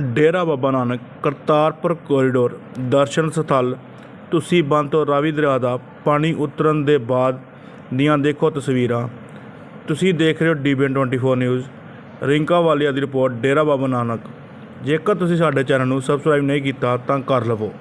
ਡੇਰਾ Baba Nanak, Kartarpur corridor ਦਰਸ਼ਨ ਸਥਲ, ਤੁਸੀਂ ਬੰਦ ਤੋਂ ਰਾਵੀ ਦਰਿਆ ਦਾ ਪਾਣੀ ਉਤਰਨ ਦੇ ਬਾਅਦ ਦੀਆਂ ਦੇਖੋ ਤਸਵੀਰਾਂ। ਤੁਸੀਂ ਦੇਖ ਰਹੇ ਹੋ ਡੀਬੀਐਨ 24 ਨਿਊਜ਼। ਰਿੰਕਾ ਵਾਲੀਆ ਦੀ ਰਿਪੋਰਟ, ਡੇਰਾ ਬਾਬਾ ਨਾਨਕ। ਜੇਕਰ ਤੁਸੀਂ ਸਾਡੇ ਚੈਨਲ ਨੂੰ ਸਬਸਕ੍ਰਾਈਬ ਨਹੀਂ ਕੀਤਾ, ਤਾਂ ਕਰ ਲਵੋ।